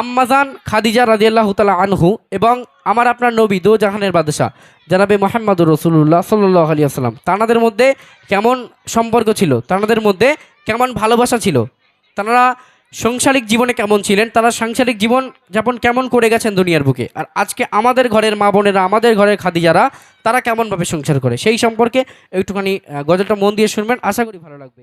আম্মাজান খাদিজা রাদিয়াল্লাহু তাআলা আনহু এবং আমার আপনার নবী দো জাহানের বাদশাহ, জানাবে মোহাম্মদুর রসুল্লাহ সাল্লাহ আলিয়া সাল্লাম তানাদের মধ্যে কেমন সম্পর্ক ছিল? তানাদের মধ্যে কেমন ভালোবাসা ছিল? তারা সাংসারিক জীবনে কেমন ছিলেন? তারা সাংসারিক জীবন যাপন কেমন করে গেছেন দুনিয়ার বুকে? আর আজকে আমাদের ঘরের মা বোনেরা, আমাদের ঘরের খাদিজারা, তারা কেমনভাবে সংসার করে? সেই সম্পর্কে একটুখানি গজলটা মন দিয়ে শুনবেন, আশা করি ভালো লাগবে।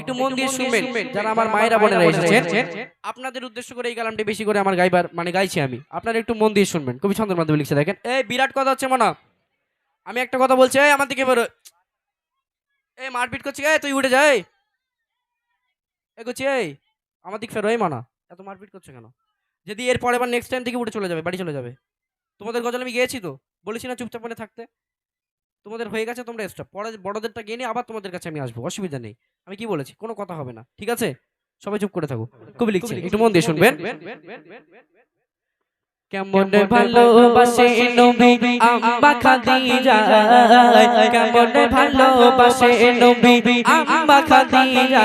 একটু মন দিয়ে শুনবেন, যারা আমার মায়েরা বোনেরা এসেছেন, আপনাদের উদ্দেশ্য করে এই বেশি করে আমার গাইবার মানে গাইছি আমি। আপনারা একটু মন দিয়ে শুনবেন। মাধ্যমে লিখছে, দেখেন, এই, বিরাট কথা হচ্ছে আমি একটা কথা বলছি আমার দিকে বেরো এই, মারপিট করছি তুই উঠে যাই এগোচ্ছি এই আমার দিক ফেরো, এই, মানা। এত মারপিট করছ কেন? যদি এর পরে আবার নেক্সট টাইম থেকে উঠে চলে যাবে, বাড়ি চলে যাবে। তোমাদের গজল আমি গিয়েছি তো? বলেছি না চুপচাপ মনে থাকতে? তোমাদের হয়ে গেছে তোমরা স্টপ পরে বড়দেরটা গিয়ে নিয়ে আবার তোমাদের কাছে আমি আসব অসুবিধা নেই। আমি কি বলেছি? কোনো কথা হবে না। ঠিক আছে? সবাই চুপ করে থাকো। কবি লিখছে একটু মন দিয়ে শুনবেন। কেমন ভালোবাসে নবী আম্মা খাদিজা? কেমন ভালোবাসে নবী আম্মা খাদিজা?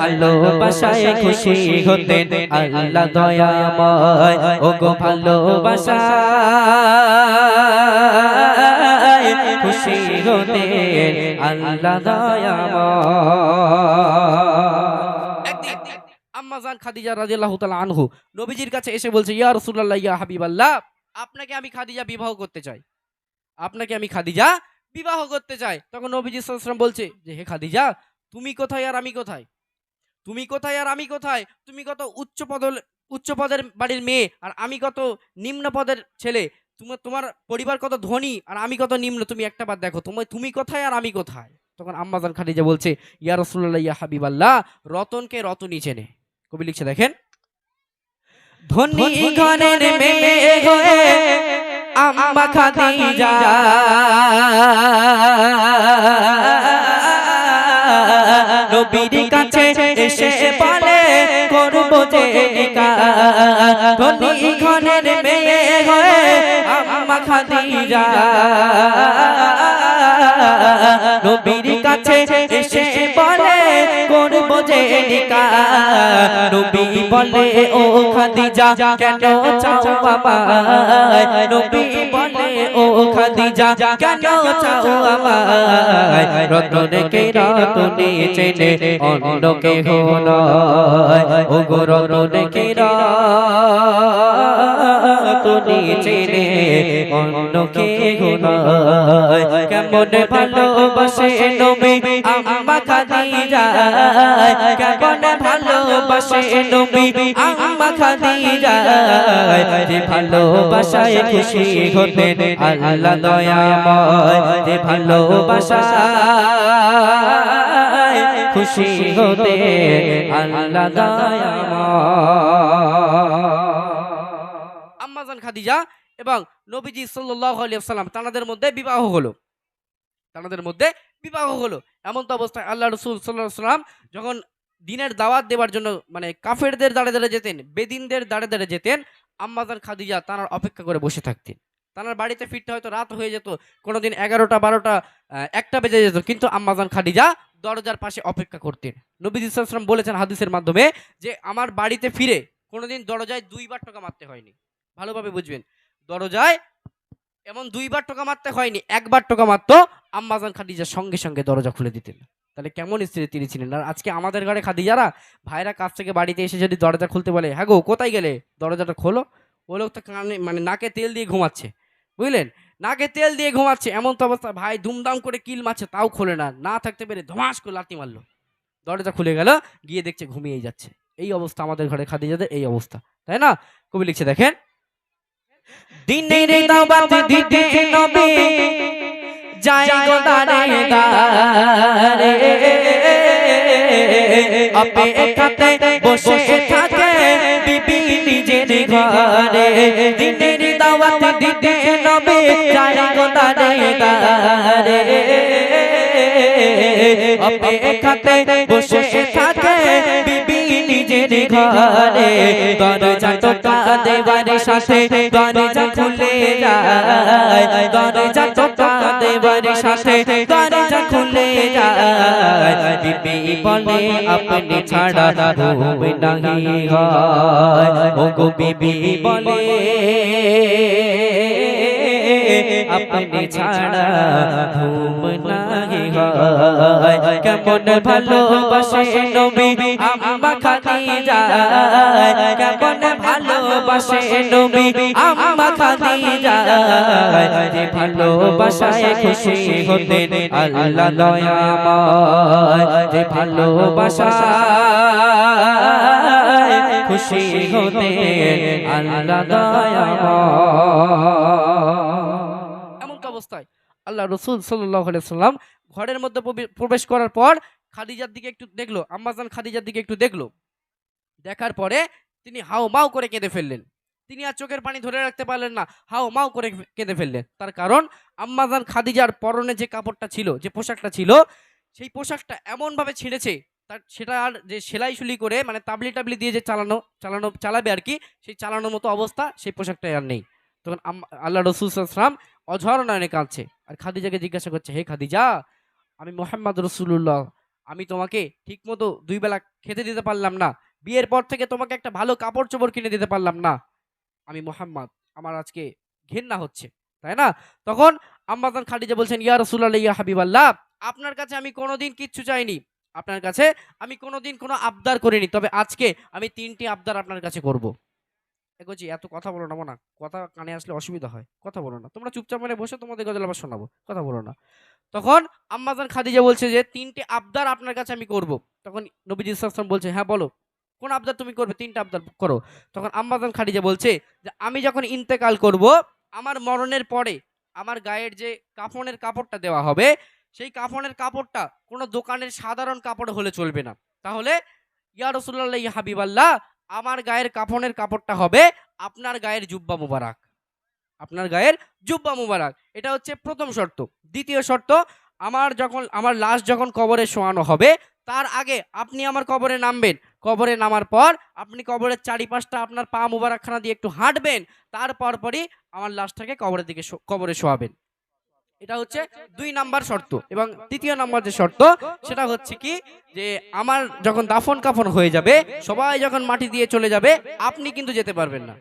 ভালোবাসায় খুশি হতেন আল্লাহ দয়াময়। ও গো ভালোবাসা। খুশি হতেন। আল্লাহ আম্মাজান খাদিজা বিবাহ করতে চাই। তখন বলছে, যে হে খাদিজা, তুমি কোথায় আর আমি কোথায়? তুমি কোথায় আর আমি কোথায়? তুমি কত উচ্চ পদ উচ্চ পদের বাড়ির মেয়ে, আর আমি কত নিম্ন পদের ছেলে তোমার তোমার পরিবার কত ধনী আর আমি কত নিম্ন তুমি একটা বার দেখো। তোমার তুমি কোথায় আর আমি কোথায়? তখন আম্মাজান খাদিজা বলছে ইয়া রাসূলুল্লাহ ইয়া হাবিবাল্লাহ রতনকে রতনই চেনে। কবি লিখছে দেখেন ধনী ঘরের মেয়ে হয়ে আম্মা খাদিজা। নবীর কাছে এসে বলে নিকাহ ধনী ঘরের মেয়ে হয়ে। আম্মা খাদিজা নবীর কাছে এসে বলে করব নবী বলে, ও খাদিজা, কেন চাও আমায়? নবী বলে, ও খাদিজা, কেন চাও আমায়? রতনকে রতনে চেনে অন্যকে নয়। ও গো রতনকে রতনে চেনে অন্যকে নয়। কেমন ভালোবাসে নবী, আম্মা খাদিজা খাদিজা যে ভালোবাসায় খুশি হতেন আল্লাহ দয়াময় ভালোবাসায় খুশি হতে আল্লাহ দয়াময়। আম্মাজান খাদিজা এবং নবীজি সাল্লাল্লাহু আলাইহি ওয়াসাল্লাম তানাদের মধ্যে বিবাহ হলো। তানাদের মধ্যে বিবাহ হলো। এমন তো অবস্থায় আল্লাহ রসুল সাল্লাহ সাল্লাম যখন দিনের দাওয়াত দেওয়ার জন্য মানে কাফেরদের দাঁড়ে দাঁড়ে যেতেন, বেদিনদের দাঁড়ে দাঁড়ে যেতেন, আম্মাজান খাদিজা তাঁর অপেক্ষা করে বসে থাকতেন। তাঁর বাড়িতে ফিরতে হয়তো রাত হয়ে যেত, কোনোদিন এগারোটা, বারোটা একটা বেজে যেত, কিন্তু আম্মাজান খাদিজা দরজার পাশে অপেক্ষা করতেন। নবীজি সাল্লাম বলেছেন হাদিসের মাধ্যমে যে, আমার বাড়িতে ফিরে কোনোদিন দরজায় দুইবার টাকা মারতে হয়নি। ভালোভাবে বুঝবেন, দরজায় এমন দুইবার টোকা মারতে হয়নি, একবার টোকা মারতো, আম্মাজান খাদিজা সঙ্গে সঙ্গে দরজা খুলে দিতেন। তাহলে কেমন স্ত্রী তিনি ছিলেন? আর আজকে আমাদের ঘরে খাদিজারা, ভাইরা কাছ থেকে বাড়িতে এসে যদি দরজা খুলতে বলে হ্যাঁ গো, কোথায় গেলে? দরজাটা খোলো। ও লোক তো কানে মানে নাকে তেল দিয়ে ঘুমাচ্ছে, বুঝলেন? নাকে তেল দিয়ে ঘুমাচ্ছে, এমন তো অবস্থা। ভাই দুমদাম করে কিল মারছে, তাও খোলে না না থাকতে পেরে ধমাস করে লাথি মারলো। দরজা খুলে গেল, গিয়ে দেখছে ঘুমিয়েই যাচ্ছে। এই অবস্থা আমাদের ঘরে খাদিজাদের, এই অবস্থা, তাই না? কবি লিখছে, দেখেন দিনের দাওয়াত দিতে নবী যাই গো দারে। দারে অপেক্ষাতে বসে থাকে বিবি নিজের ঘরে। দিনের দাওয়াত দিতে নবে যাই গো দারে। দারে অপেক্ষাতে বসে থাকে বিবি নিজের ঘরে দরজা টোকা দেবার সাথে দরজা খুলে যায়। দরজা টোকা দেবার সাথে দরজা খুলে যায়। বলে, আপনি ছাড়া ঘুম নাহি হয়। ও গো বিবি বলে আপনি ছাড়া ঘুম নাহি হয় কেমন ভালোবাসে নবী আম্মা খাদিজা। কেমন ভালোবাসে নবী আম্মা খাদিজা। যে ভালোবাসায় খুশি হতেন আল্লাহ দয়াময়। যে ভালোবাসায় খুশি হতেন আল্লাহ দয়াময়। অবস্থায়। আল্লাহ রসুল সাল্লাম ঘরের মধ্যে প্রবেশ করার পর খাদিজার দিকে একটু দেখল আম্মাজান খাদিজার দিকে একটু দেখল। দেখার পরে তিনি হাও মাও করে কেঁদে ফেললেন। তিনি আর চোখের পানি ধরে রাখতে পারলেন না, হাও মাও করে কেঁদে ফেললেন। তার কারণ আম্মাজান খাদিজার পরনে যে কাপড়টা ছিল, যে পোশাকটা ছিল, সেই পোশাকটা এমনভাবে ছিঁড়েছে, তার, সেটা আর যে সেলাই সুলি করে মানে তাবলি টাবলি দিয়ে যে চালানো চালানো, চালাবে আর কি, সেই চালানোর মতো অবস্থা, সেই পোশাকটা আর নেই। তখন আল্লাহ রসুল সাল্লাম অঝর নয়নে কাঁদছে। আর খাদিজাকে জিজ্ঞাসা করছে, হে খাদিজা, আমি মোহাম্মদ রসুল্লাহ আমি তোমাকে ঠিকমতো দুই বেলা খেতে দিতে পারলাম না। বিয়ের পর থেকে তোমাকে একটা ভালো কাপড় চোপড় কিনে দিতে পারলাম না। আমি মোহাম্মদ, আমার আজকে ঘেন্না হচ্ছে, তাই না? তখন আম্মাদান খাদিজা বলছেন, ইয়া রসুল্লাহ ইয়া হাবিবাল্লাহ, আপনার কাছে আমি কোনোদিন কিচ্ছু চাইনি। আপনার কাছে আমি কোনোদিন কোনো আবদার করিনি। তবে আজকে আমি তিনটি আবদার আপনার কাছে করব। এগোছি এত কথা বলো না মোনা কথা কানে আসলে অসুবিধা হয়। কথা বলো না। তোমরা চুপচাপ মানে বসে, তোমাদের গজল আবার শোনাবো। কথা বলো না। তখন আম্মাজান খাদিজা বলছে যে, তিনটে আবদার আপনার কাছে আমি করব। তখন নবীজি সাল্লাম বলছে হ্যাঁ বলো। কোন আবদার তুমি করবে? তিনটা আবদার করো। তখন আম্মাজান খাদিজা বলছে যে, আমি যখন ইন্তেকাল করব, আমার মরণের পরে আমার গায়ের যে কাফনের কাপড়টা দেওয়া হবে, সেই কাফনের কাপড়টা কোনো দোকানের সাধারণ কাপড় হলে চলবে না। তাহলে, ইয়া রসুল্লাহ হাবিবাল্লাহ আমার গায়ের কাফনের কাপড়টা হবে আপনার গায়ের জুব্বা মুবারক। আপনার গায়ের জুব্বা মুবারক। এটা হচ্ছে প্রথম শর্ত। দ্বিতীয় শর্ত, আমার যখন, আমার লাশ যখন কবরে শোয়ানো হবে, তার আগে আপনি আমার কবরে নামবেন। কবরে নামার পর আপনি কবরের চারিপাশটা আপনার পা মুবারকখানা দিয়ে একটু হাঁটবেন তারপর পরই আমার লাশটাকে কবরের দিকে কবরে শোয়াবেন। এটা হচ্ছে দুই নাম্বার শর্ত এবং তৃতীয় নাম্বার যে শর্ত সেটা হচ্ছে কি যে আমার যখন দাফন কাফন হয়ে যাবে সবাই যখন মাটি দিয়ে চলে যাবে আপনি কিন্তু যেতে পারবেন না।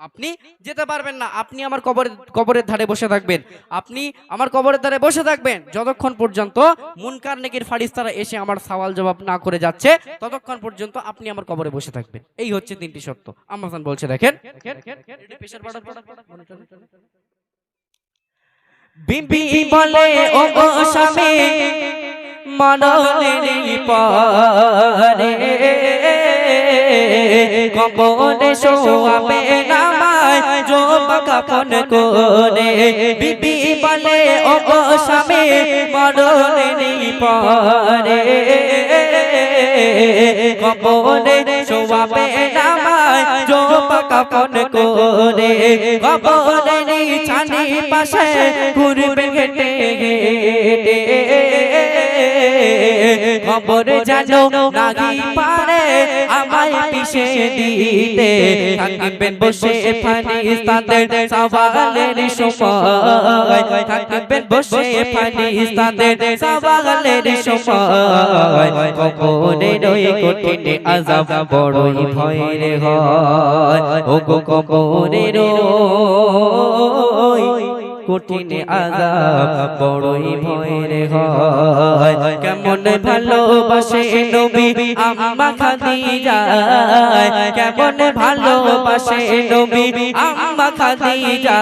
আপনি যেতে পারবেন না। আপনি আমার কবরের কবরের ধারে বসে থাকবেন। আপনি আমার কবরের ধারে বসে থাকবেন। যতক্ষণ পর্যন্ত মুনকার নেকির ফারিস্তারা এসে আমার সওয়াল জবাব না করে যাচ্ছে ততক্ষণ পর্যন্ত আপনি আমার কবরে বসে থাকবেন। এই হচ্ছে তিনটি শর্ত। আমাজান বলছে দেখেন। বিবি বলে ও গো স্বামী মরণের পরে কবরে শোয়াবে নামায় জোব কাপন করে। বিবি বলে ও গো স্বামী মরণের পরে কবরে শোয়াবে কাপন করে কবরে ছানি পাশে ঘুরবে হেঁটে খবর জানো নাগি পারে আমায় পিছে দিতে। থাকবেন বসে ফানিস্তানের সওয়ালের সময়। থাকবেন বসে ফানিস্তানের সওয়ালের সময়। কবরের ওই কঠিন আজাব বড়ই ভয় রে হয়। ও গো কবরের ওই কঠিন আযাব বড়ই ভয়ের হয়। কেমন ভালোবাসে নবী আম্মা খাদিজা? কেমন ভালোবাসে নবী আম্মা খাদিজা?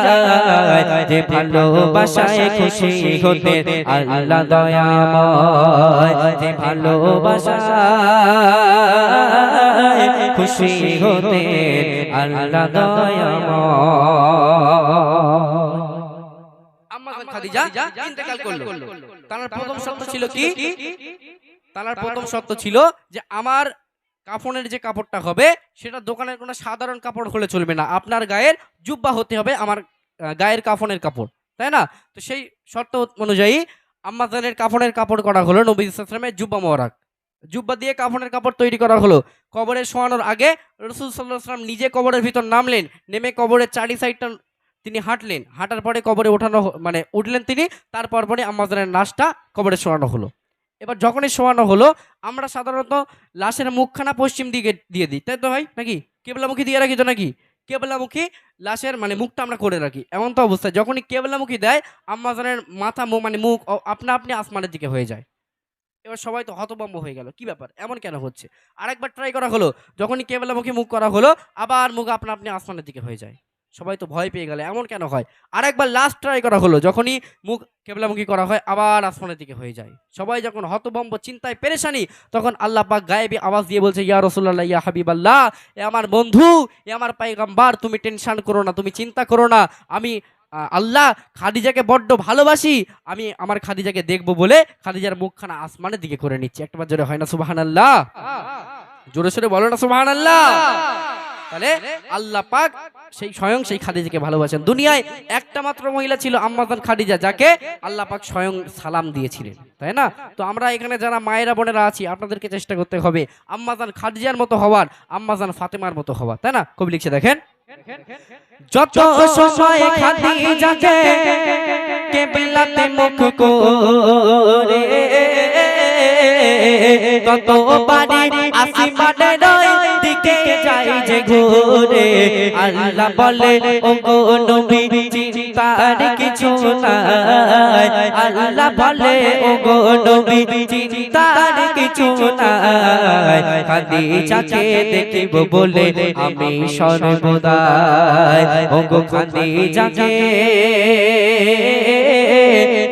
যে ভালোবাসায় খুশি হতে আল্লাহ দয়াময়। যে ভালোবাসায় খুশি হতে আল্লাহ দয়াময়। খাদিজা ইন্তেকাল করল। তার প্রথম শর্ত ছিল কি? তার প্রথম শর্ত ছিল যে আমার কাফনের যে কাপড়টা হবে সেটা দোকানের কোনো সাধারণ কাপড় হলে চলবে না। আপনার গায়ের জুব্বা হতে হবে আমার গায়ের কাফনের কাপড় তাই না? তো সেই শর্ত অনুযায়ী আম্মাজানের কাফনের কাপড় করা হলো নবী ইসলামের জুব্বা মোবারক। জুব্বা দিয়ে কাফনের কাপড় তৈরি করা হলো। কবরে শোয়ানোর আগে রসুল সাল্লাহ সাল্লাম নিজে কবরের ভিতর নামলেন নেমে কবরের চারি সাইডটা তিনি হাঁটলেন। হাঁটার পরে কবরে ওঠানো মানে উঠলেন তিনি তারপর পরে আম্মাজানের লাশটা কবরে শোয়ানো হলো। এবার যখনই শোয়ানো হলো, আমরা সাধারণত লাশের মুখখানা পশ্চিম দিকে দিয়ে দিই। তাই তো ভাই? নাকি? কেবলামুখী দিয়ে রাখি তো নাকি? কেবলামুখী লাশের মানে মুখটা আমরা করে রাখি। এমন তো অবস্থায় যখনই কেবলামুখী দেয়, আম্মাজানের মাথা মানে মুখ আপনা আপনি আসমানের দিকে হয়ে যায়। এবার সবাই তো হতভম্ব হয়ে গেল। কি ব্যাপার? এমন কেন হচ্ছে? আরেকবার ট্রাই করা হলো। যখনই কেবলামুখী মুখ করা হলো, আবার মুখ আপনা আপনি আসমানের দিকে হয়ে যায়। সবাই তো ভয় পেয়ে গেলে, এমন কেন হয়? আরেকবার লাস্ট ট্রাই করা হলো, যখনই মুখ কেবলামুখী করা হয়, আবার আসমানের দিকে হয়ে যায়। সবাই যখন হতভম্ব, চিন্তায় পেরেশানি, তখন আল্লাহ পাক গায়েবী আওয়াজ দিয়ে বলছে, ইয়া রসুল্লাহ ইয়া হাবিবাল্লাহ, এ আমার বন্ধু, এ আমার পাইগাম্বার, তুমি টেনশন করো না, তুমি চিন্তা করো না, আমি আল্লাহ খাদিজাকে বড্ড ভালোবাসি, আমি আমার খাদিজাকে দেখব বলে খাদিজার মুখখানা আসমানের দিকে করে নিচ্ছি। একটাবার জোরে হয় না সুবাহান আল্লাহ জোরে সোরে বলো না সুবাহান আল্লাহ তাহলে আল্লাহ পাক সেই স্বয়ং সেই খাদিজাকে ভালোবাসেন। দুনিয়ায় একটা মাত্র মহিলা ছিল আম্মাজান খাদিজা, যাকে আল্লাহ পাক স্বয়ং সালাম দিয়েছিলেন, তাই না? তো আমরা এখানে যারা মায়েরা বোনেরা আছি, আপনাদেরকে চেষ্টা করতে হবে আম্মাজান খাদিজার মতো হওয়ার, আম্মাজান ফাতেমার মতো হওয়ার, তাই না? কবি লিখছে, দেখেন। যত সময় খাদিজাকে কেবলাতে মুখ করে তত বাড়ি আসমানের দিকে যাই যে ঘুরে। আল্লাহ বলে ও গো নবী, চিন্তার কিছু নাই। আল্লাহ বলে ও নবী, চিন্তার কিছু নাই। দেখিব বলে, আমি ও গো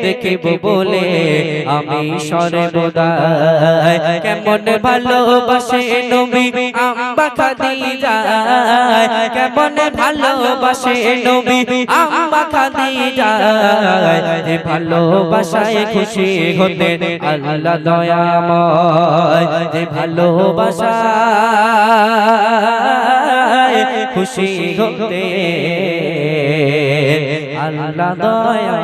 দেখিব বলে আমি সর্বদাই কেমন ভালোবাসে নবী আম্বা খাদিজা। কেমন ভালোবাসে নবী আম্বা খাদিজা। যে ভালোবাসায় খুশি হতে আল্লাহ দয়াময়। যে ভালোবাসায় খুশি হতে আল্লাহ দয়া